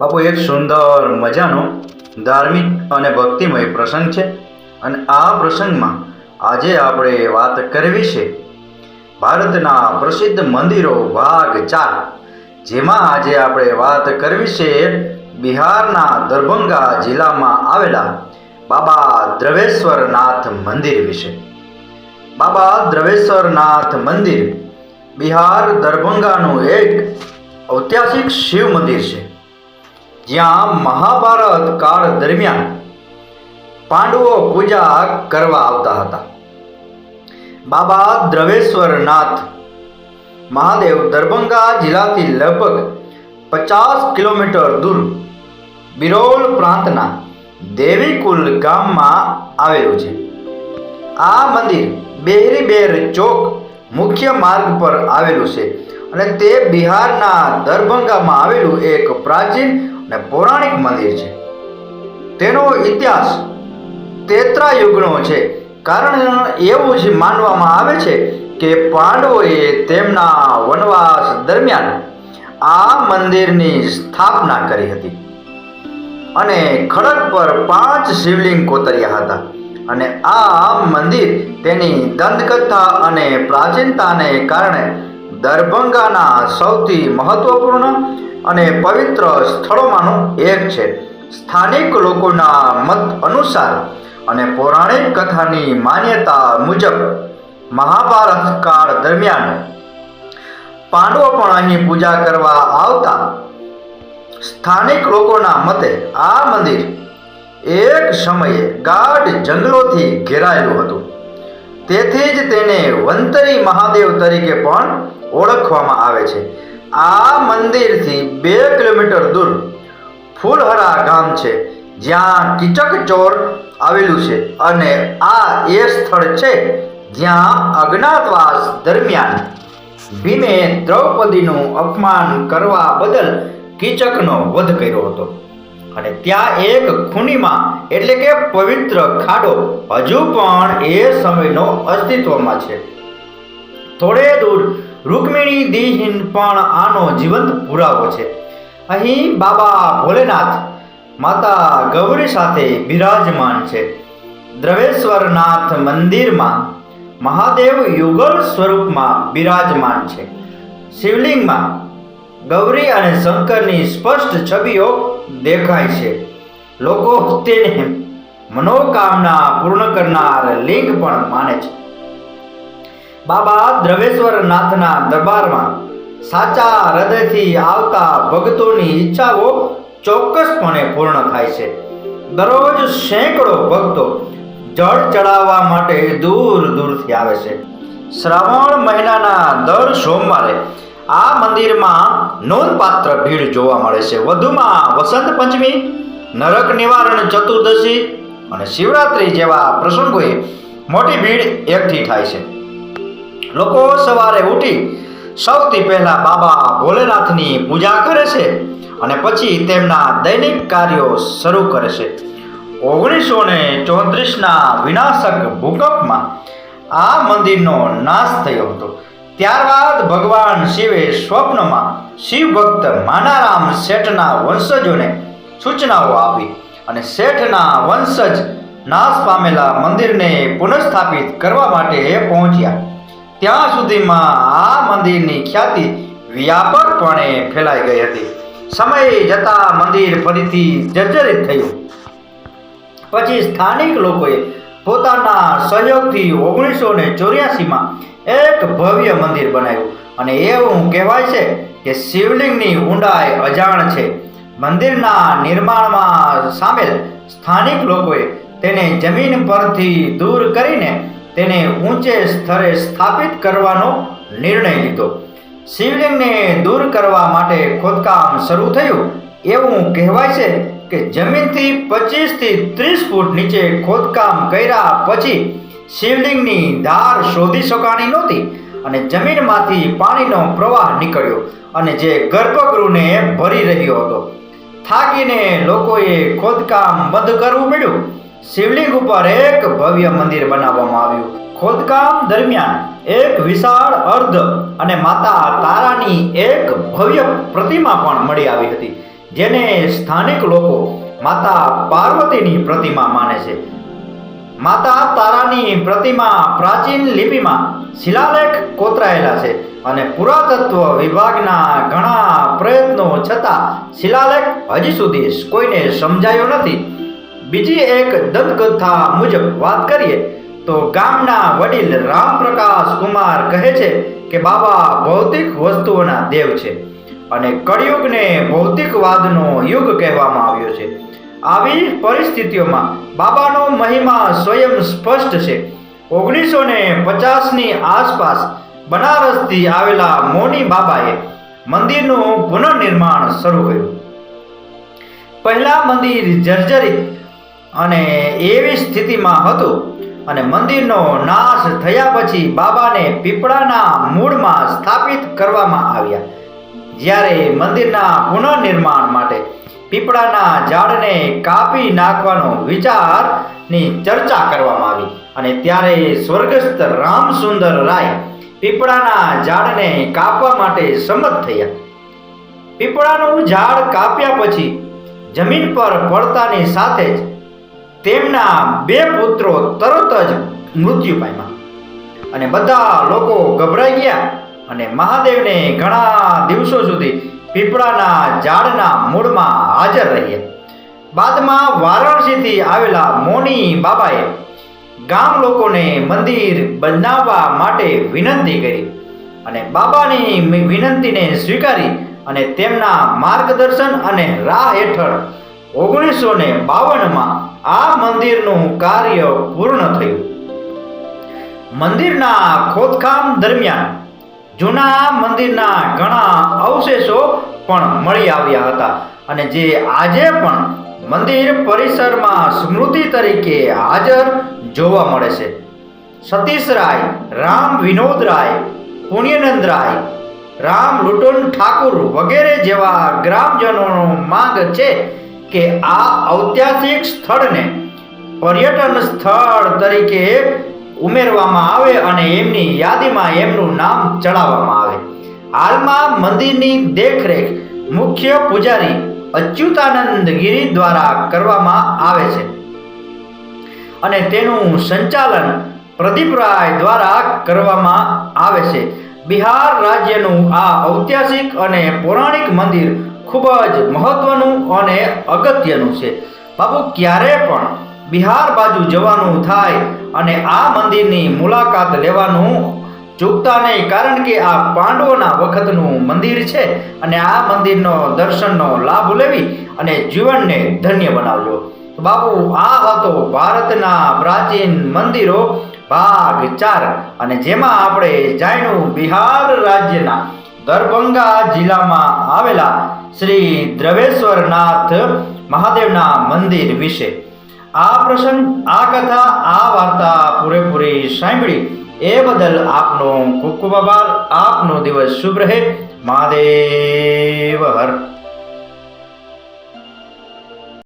બાપુ, એક સુંદર મજાનો ધાર્મિક અને ભક્તિમય પ્રસંગ છે અને આ પ્રસંગમાં આજે આપણે વાત કરવી છે ભારતના પ્રસિદ્ધ મંદિરો ભાગ ચાર, જેમાં આજે આપણે વાત કરવી છે બિહારના દરભંગા જિલ્લામાં આવેલા બાબા દ્રવેશ્વરનાથ મંદિર વિશે. બાબા દ્રવેશ્વરનાથ મંદિર બિહાર દરભંગાનું એક ઐતિહાસિક શિવ મંદિર છે. જ્યાં મહાભારત કાળ દરમિયાન પાંડવો પૂજા કરવા આવતા હતા. બાબા દ્રવેશ્વરનાથ મહાદેવ દરભંગા જિલ્લાથી લગભગ પચાસ કિલોમીટર દૂર બિરોલ પ્રાંતના દેવીકુલ ગામમાં આવેલું છે. આ મંદિર બેહરીબેર ચોક મુખ્ય માર્ગ પર આવેલું છે અને તે બિહારના દરભંગામાં આવેલું એક પ્રાચીન અને પૌરાણિક મંદિર છે. તેનો ઇતિહાસ તેત્રા યુગનો છે. કારણ એવું જ માનવામાં આવે છે કે પાંડવોએ તેમના વનવાસ દરમિયાન આ મંદિરની સ્થાપના કરી હતી. અને ખડક પર પાંચ શિવલિંગ કોતર્યા હતા. અને આ મંદિર તેની દંતકથા અને પ્રાચીનતાને કારણે દરભંગાના સૌથી મહત્વપૂર્ણ અને પવિત્ર સ્થળોમાંનું એક છે. સ્થાનિક લોકોના મત અનુસાર અને પૌરાણિક કથાની માન્યતા મુજબ મહાભારત કાળ દરમિયાન પાંડવો પણ અહીં પૂજા કરવા આવતા સ્થાનિક લોકોના મતે આ મંદિર એક સમયે ગાઢ જંગલોથી ઘેરાયેલું હતું. તેથી જ તેને વંતરી મહાદેવ તરીકે પણ ઓળખવામાં આવે છે. આ મંદિરથી બે કિલોમીટર દૂર ફૂલહરા ગામ છે, જ્યાં કિચક ચોર આવેલું છે અને આ એ સ્થળ છે જ્યાં અજ્ઞાતવાસ દરમિયાન ભીમે દ્રૌપદીનું અપમાન કરવા બદલ કીચકનો વધ કર્યો હતો. અને ત્યાં એક ખૂનીમાં, એટલે કે પવિત્ર ખાડો, હજુ પણ એ સમયનો અસ્તિત્વમાં છે. થોડે દૂર રૂકમિણી દિહીન પણ આનો જીવંત પુરાવો છે. અહીં બાબા ભોલેનાથ માતા ગૌરી સાથે બિરાજમાન છે. દ્રવેશ્વરનાથ મંદિરમાં મહાદેવ યુગલ સ્વરૂપમાં બિરાજમાન છે. શિવલિંગમાં ગૌરી અને શંકરની સ્પષ્ટ છબીઓ દેખાય છે. લોકો તેને મનોકામના પૂર્ણ કરનાર લિંગ પણ માને છે. બાબા દ્રવેશ્વરનાથના દરબારમાં સાચા હૃદયથી આવતા ભક્તોની ઈચ્છાઓ ચોક્કસપણે પૂર્ણ થાય છે. દરરોજ સેંકડો ભક્તો જળ ચડાવવા માટે દૂર દૂરથી આવે છે. શ્રાવણ મહિનાના દર સોમવારે આ મંદિરમાં નોંધપાત્ર ભીડ જોવા મળે છે. વધુમાં વસંત પંચમી, નરક નિવારણ ચતુર્દશી અને શિવરાત્રી જેવા પ્રસંગોએ મોટી ભીડ એકઠી થાય છે. લોકો સવારે ઉઠી સૌથી પહેલા બાબા ભોલેનાથની પૂજા કરે છે અને પછી તેમના દૈનિક કાર્યો શરૂ કરે છે. ઓગણીસો ને ચોત્રીસના વિનાશક ભૂકંપમાં આ મંદિરનો નાશ થયો હતો. ત્યારબાદ ભગવાન શિવે સ્વપ્નમાં શિવ ભક્ત માનારામ શેઠના વંશજોને સૂચનાઓ આપી અને શેઠના વંશજ નાશ પામેલા મંદિરને પુનઃસ્થાપિત કરવા માટે પહોંચ્યા. ત્યાં સુધીમાં આ મંદિરની ખ્યાતિ વ્યાપકપણે ફેલાઈ ગઈ હતી. સમય જતાં મંદિર ફરીથી જર્જરિત થયું. પછી સ્થાનિક લોકોએ પોતાના સહયોગથી ઓગણીસો ને ચોર્યાસીમાં એક ભવ્ય મંદિર બનાવ્યું. અને એવું કહેવાય છે કે શિવલિંગની ઊંડાઈ અજાણ છે. મંદિરના નિર્માણમાં સામેલ સ્થાનિક લોકોએ તેને જમીન પરથી દૂર કરીને તેને ઊંચે સ્તરે સ્થાપિત કરવાનો નિર્ણય લીધો. શિવલિંગને દૂર કરવા માટે ખોદકામ શરૂ થયું. એવું કહેવાય છે કે જમીનથી પચીસથી ત્રીસ ફૂટ નીચે ખોદકામ કર્યા પછી શિવલિંગની ધાર શોધી શકાણી નહોતી અને જમીનમાંથી પાણીનો પ્રવાહ નીકળ્યો અને જે ગર્ભગૃહને ભરી રહ્યો હતો. થાકીને લોકોએ ખોદકામ બંધ કરવું પડ્યું. શિવલિંગ ઉપર એક ભવ્ય મંદિર બનાવવામાં આવ્યું. ખોદકામ દરમિયાન એક વિશાળ અર્ધ અને માતા તારાની એક ભવ્ય પ્રતિમા પણ મળી આવી હતી, જેને સ્થાનિક લોકો માતા પાર્વતીની પ્રતિમા માને છે. માતા તારાની પ્રતિમા પ્રાચીન લિપિમાં શિલાલેખ કોતરાયેલા છે અને પુરાતત્વ વિભાગના ઘણા પ્રયત્નો છતાં શિલાલેખ હજી સુધી કોઈને સમજાયો નથી. બીજી એક દંતકથા મુજબ વાત કરીએ, તો ગામના વડીલ રામપ્રકાશ કુમાર કહે છે કે બાબા ભૌતિક વસ્તુઓના દેવ છે અને કળિયુગને ભૌતિકવાદનો યુગ કહેવામાં આવ્યો છે. આવી પરિસ્થિતિઓમાં બાબાનો મહિમા સ્વયં સ્પષ્ટ છે. ઓગણીસો ને પચાસની આસપાસ બનારસથી આવેલા મોની બાબાએ મંદિરનું પુનર્નિર્માણ શરૂ કર્યું. પહેલા મંદિર જર્જરિત અને એવી સ્થિતિમાં હતું અને મંદિરનો નાશ થયા પછી બાબાને પીપળાના મૂળમાં સ્થાપિત કરવામાં આવ્યા. જ્યારે મંદિરના પુનઃનિર્માણ માટે પીપળાના ઝાડને કાપી નાખવાનો વિચારની ચર્ચા કરવામાં આવી અને ત્યારે સ્વર્ગસ્થ રામસુંદર રાય પીપળાના ઝાડને કાપવા માટે સંમત થયા. પીપળાનું ઝાડ કાપ્યા પછી જમીન પર પડતાની સાથે જ તેમના બે પુત્રો તરત જ મૃત્યુ પામ્યા. અને બધા લોકો ગભરાઈ ગયા અને મહાદેવને ઘણા દિવસો સુધી પીપળાના ઝાડના મૂળમાં હાજર રહ્યા બાદમાં વારાણસીથી આવેલા મોની બાબાએ ગામ લોકોને મંદિર બનાવવા માટે વિનંતી કરી અને બાબાની વિનંતીને સ્વીકારી અને તેમના માર્ગદર્શન અને રાહ હેઠળ ઓગણીસો ને બાવનમાં આ મંદિરનું કાર્ય પૂર્ણ થયું. મંદિરના ખોદકામ દરમિયાન જૂના મંદિરના ઘણા અવશેષો પણ મળી આવ્યા હતા અને જે આજે પણ મંદિર પરિસરમાં સ્મૃતિ તરીકે હાજર જોવા મળે છે. સતીશ રાય, રામ વિનોદ રાય, પુણ્યનંદ રાય, રામ લુટુન ઠાકુર વગેરે જેવા ગ્રામજનોનો માંગ છે કે આ ઐતિહાસિક સ્થળને પર્યટન સ્થળ તરીકે ઉમેરવામાં આવે અને એમની યાદીમાં એમનું નામ ચડાવવામાં આવે. હાલમાં મંદિરની દેખરેખ મુખ્ય પૂજારી અચ્યુતાનંદ ગિરી દ્વારા કરવામાં આવે છે. અને તેનું સંચાલન પ્રદીપરાય દ્વારા કરવામાં આવે છે. બિહાર રાજ્યનું આ ઐતિહાસિક અને પૌરાણિક મંદિર ખૂબ જ મહત્વનું અને અગત્યનું છે. બાબુ ક્યારે પણ બિહાર બાજુ જવાનું થાય અને આ મંદિરની મુલાકાત લેવાનું ચૂકતા નહીં, કારણ કે આ પાંડવોના વખતનું મંદિર છે અને આ મંદિરનો દર્શનનો લાભ લેવી અને જીવનને ધન્ય બનાવજો. બાપુ, આ હતો ભારતના પ્રાચીન મંદિરો ભાગ ચાર અને જેમાં આપણે જાણ્યું બિહાર રાજ્યના દરભંગા જિલ્લામાં આવેલા શ્રી દ્રવેશ્વરનાથ મહાદેવના મંદિર વિશે. આ પ્રસંગ, આ કથા, આ વાર્તા પૂરેપૂરી સાંભળી એ બદલ આપનો ખૂબ ખૂબ આભાર. આપનો દિવસ શુભ રહે. મહાદેવ હર.